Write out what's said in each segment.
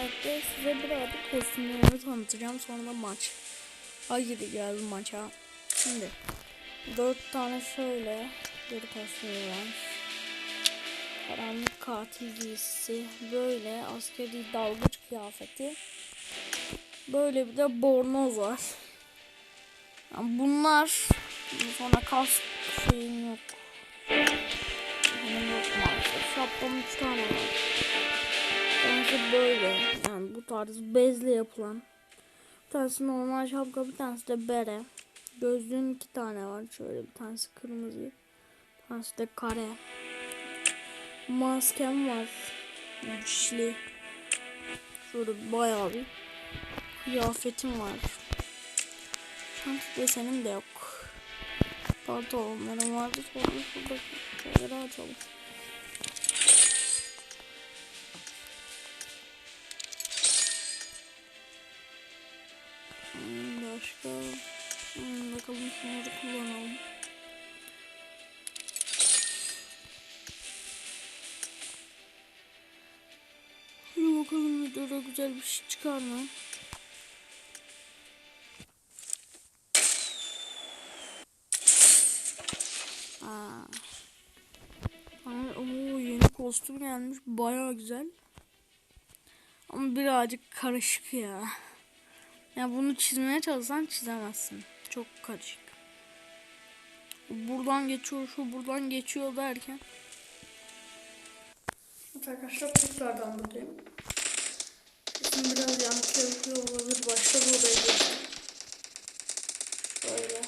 Minecraft'te size birazcık kostümlerimi tanıtacağım sonra da maç. Haydi geldim maça. Şimdi dört tane şöyle bir kostümü var. Karanlık katil giysisi, böyle askeri dalgıç kıyafeti. Böyle bir de bornoz var. Yani bunlar sonra kask şeyim yok. Benim. Şapkam 3 tane var. Tanesi böyle. Yani bu tarz bezle yapılan. Bir tanesi normal şapka, bir tanesi de bere. Gözlüğün iki tane var. Şöyle bir tanesi kırmızı. Bir tanesi de kare. Maskem var. Güçlü. Şöyle bayağı bir kıyafetim var. Şans desenim de yok. Pantolonlarım vardı. Sonra şurada şeyleri açalım. Şunları kullanalım. Hadi bakalım videoda güzel bir şey çıkar mı? Yeni kostüm gelmiş. Baya güzel. Ama birazcık karışık ya. Ya bunu çizmeye çalışsan çizemezsin. Çok karışık. Buradan geçiyor, şu buradan geçiyor derken. Evet arkadaşlar tekrardan buradayım. Sesim biraz yankı yapıyor olabilir. Başka bir odaya geçtim. Böyle.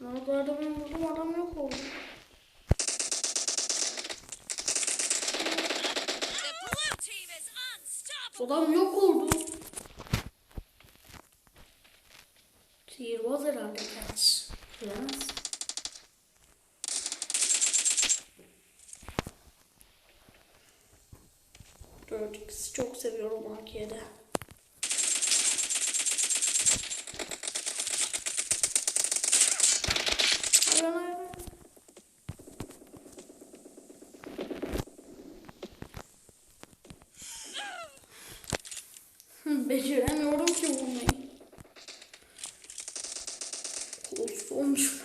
Ne oldu adamı buldum adam yok oldu. Adam yok oldu. Herhalde kendisi. Bilemez. Dört ikisi çok seviyorum AK'de. uns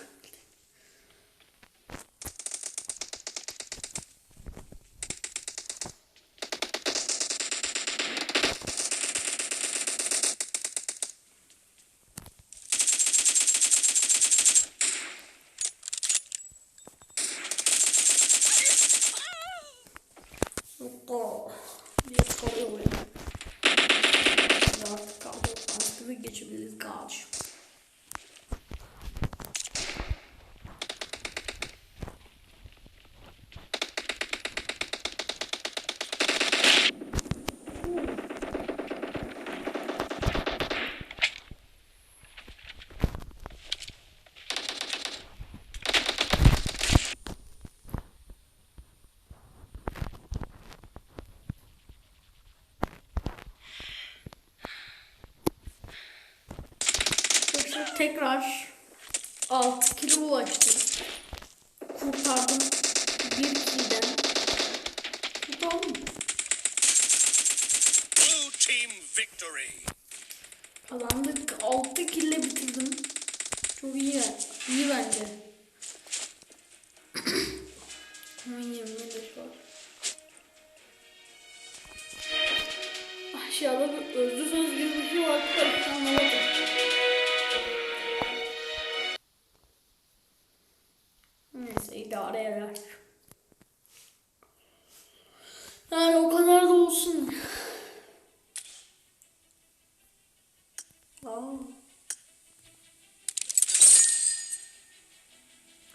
tekrar 6 kilo ulaştım. Kurtardım bir kilden. Kurtardım. Blue team victory. Kazandık. 6 kille bitirdim. Çok iyi. İyi bence. Hemen 25 var.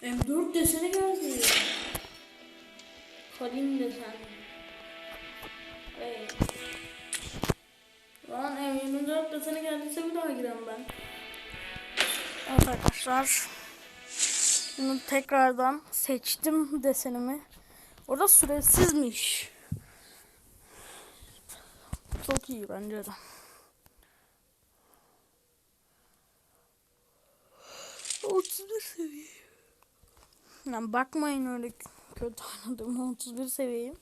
M4 deseni geldi. Kadim desen. Lan M24 deseni geldiyse bir daha girem ben. Evet arkadaşlar. Bunu tekrardan seçtim desenimi. Orada süresizmiş. Çok iyi bence de. Otuz seviye. Yani bakmayın öyle kötü oynadım. 31 seviyeyim.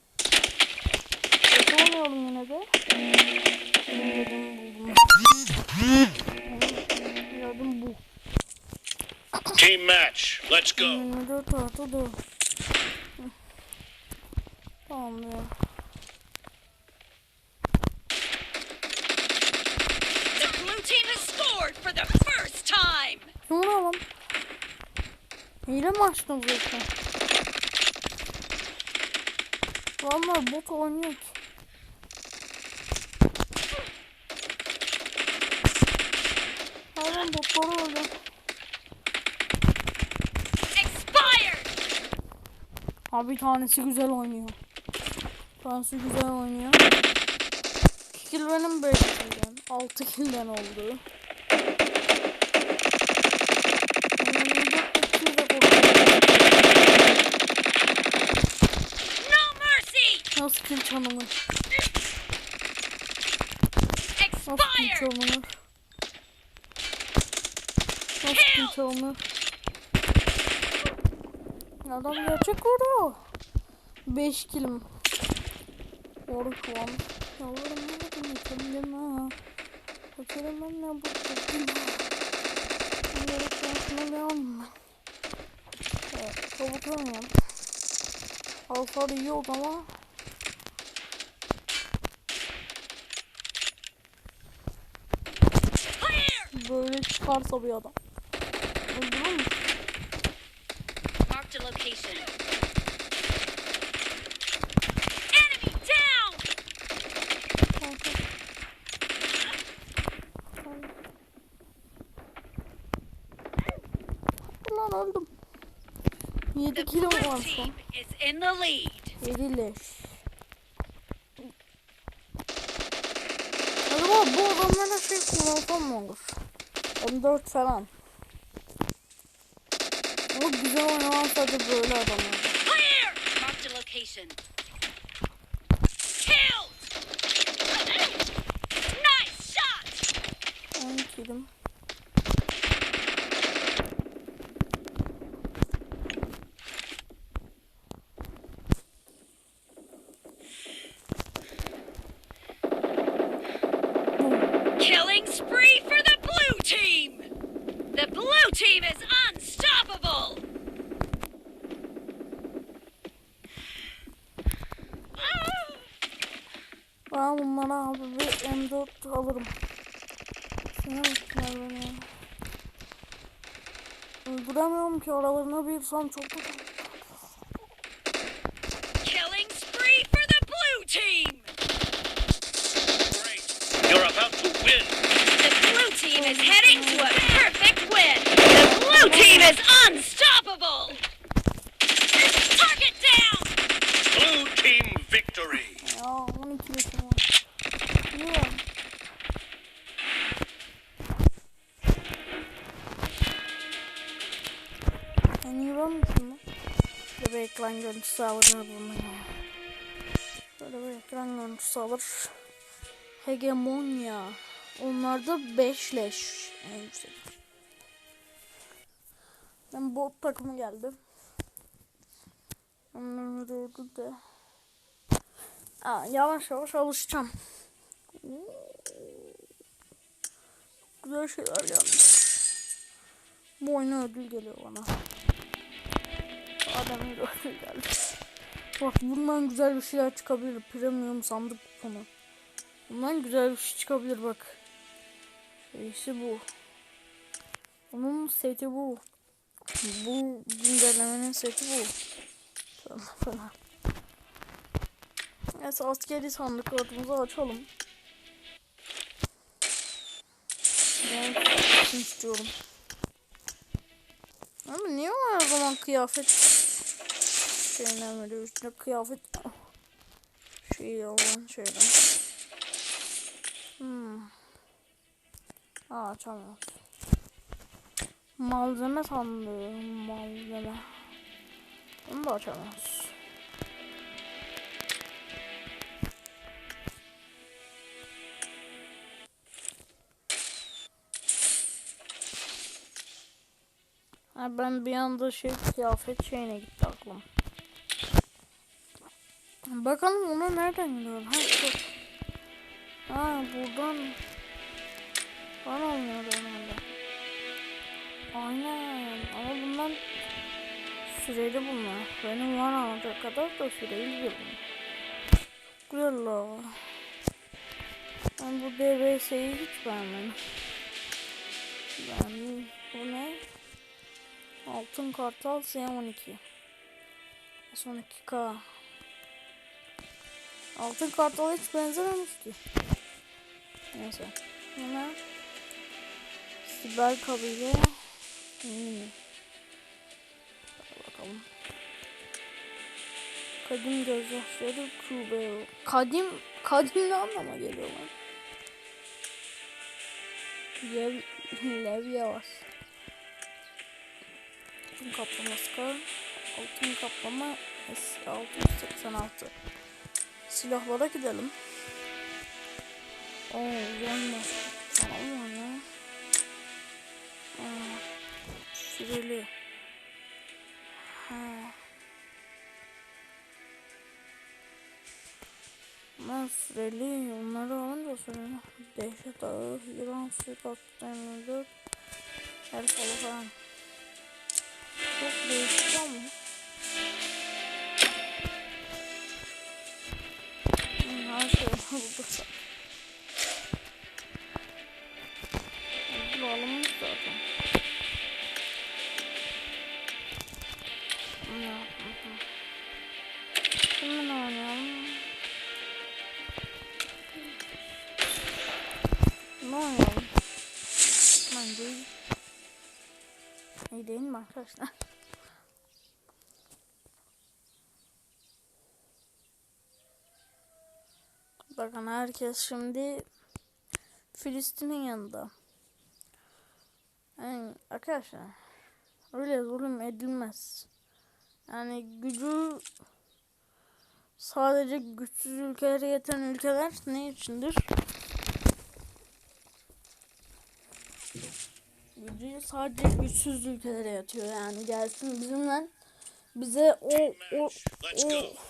Kötü oynuyorum yine de. Yardım bu. Team match. Let's go. 24 artı 4. Tamam ya. The blue team has scored for the first time. Şunu da alalım. Hile mi açtın zaten? Vallahi bot oynuyor ki. Hayvan botları öldü. Bir tanesi güzel oynuyor. Tanesi güzel oynuyor. 2 kill benim 5 kill'den. 6 kill'den oldu. Önümde 4 kill de kurtardım. No mercy. Nasıl kill çalınır? Nasıl Expired. çalınır? Nasıl kill çalınır? Adam gerçek vuruyor. 5 killim. Doğru kıvam. Yalvarırım yalvarırım yeterim ha. Kaçarım ben ne bu kızım. Yalvarırım şansına devam. Evet, kapatamıyorum. Alfar iyi oldu ama Clear. böyle çıkarsa bir adam. Öldürür mü? Marked a location. Enemy down. Kanka. Lan öldüm. 7 The kilo var şu an. is in the lead. 7 leş. Acaba bu adamlara şey kullansam mı olur? M4 falan. Ama güzel oynanan sadece böyle adamlar. Clear. Marked a location. Killed. Nice shot. 10 kilim. Killing spree for the blue team. The blue team is unstoppable. Ah. Ben bunlara abi bir M4 alırım. Öldüremiyorum ki aralarına bir sam çok da bunu ya. Şöyle bir ekran görüntüsü alır. Hegemonya. Onlarda 5 leş. En yüksek. Ben bot takımı geldi. Onların dördü de. Aa, yavaş yavaş alışacağım. Güzel şeyler gelmiş. Bu oyuna ödül geliyor bana. Adamın ödül geldi. Bak bundan güzel bir şeyler çıkabilir. Premium sandık konu. Bundan güzel bir şey çıkabilir bak. Şeysi bu. Bunun seti bu. Bu güncellemenin seti bu. Falan falan. Neyse askeri sandıklarımızı açalım. Ben istiyorum. Ama niye o zaman kıyafet şeyinden veriyor üstüne kıyafet şey olan şeyden. Hmm. Aa açamıyoruz. Malzeme sandığı malzeme. Onu da. Ha ben bir anda şey kıyafet şeyine gitti aklım. Bakalım ona nereden gidiyor? Ha, şu. ha buradan. Bana olmuyor herhalde. Aynen. Ama bunlar süreli bunlar. Benim var alacak kadar da süreli bunlar. La. Ben bu DBS'yi hiç beğenmedim. Ben bu ne? Altın kartal S12. S12K. Altın kartala hiç benzememiş ki. Neyse. Hemen Siber kabile. Hmm. Bakalım. Kadim gözyaşları Kubeo. Kadim, kadim ne anlama geliyor lan? Lev, Levya Altın kaplama skar. Altın kaplama S686. Silahlara gidelim. Oo, yanma. Tamam ya? Aa, süreli. Ha. Ben süreli onları alınca süreli. Dehşet ağı, İran suikastı denilir. Her salı falan. Çok değişik ama. Şey yapalım? Şimdi ne oynayalım? Ne oynayalım? Bence iyi. İyi değil mi arkadaşlar? Bakın herkes şimdi Filistin'in yanında. Yani arkadaşlar öyle zulüm edilmez. Yani gücü sadece güçsüz ülkelere yeten ülkeler ne içindir? Gücü sadece güçsüz ülkelere yatıyor yani gelsin bizimle bize o o o.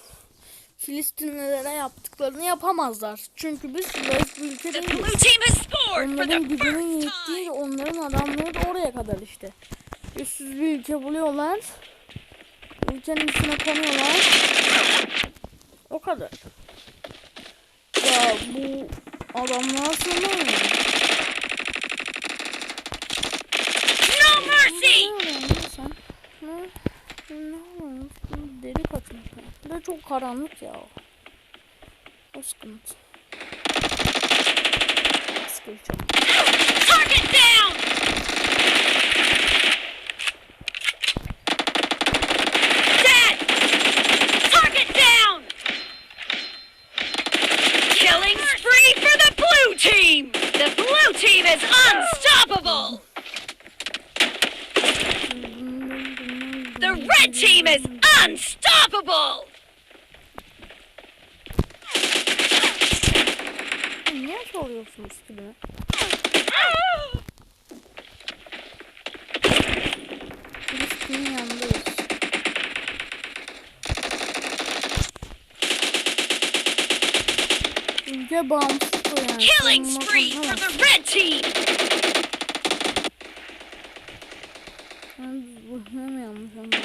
Filistinlilere yaptıklarını yapamazlar. Çünkü biz zayıf bir ülke değiliz. Onların gücünün yettiği onların adamları da oraya kadar işte. Güçsüz bir ülke buluyorlar. Ülkenin üstüne konuyorlar. O kadar. Ya bu adamlar sığmıyor. No mercy! Ne sen? Ne? Arıyorsun? Deri kaçmış. Bir çok karanlık ya. O sıkıntı. Sıkıntı. Target down! Dead! Target down! Killing spree for the blue team! The blue team is unstoppable! The red team is unstoppable! Niye soruyorsunuz ki beni? Filistin'in yanındayız. Ülke bağımsız yani. Killing spree for the red team! Ben bu yanlış anladım.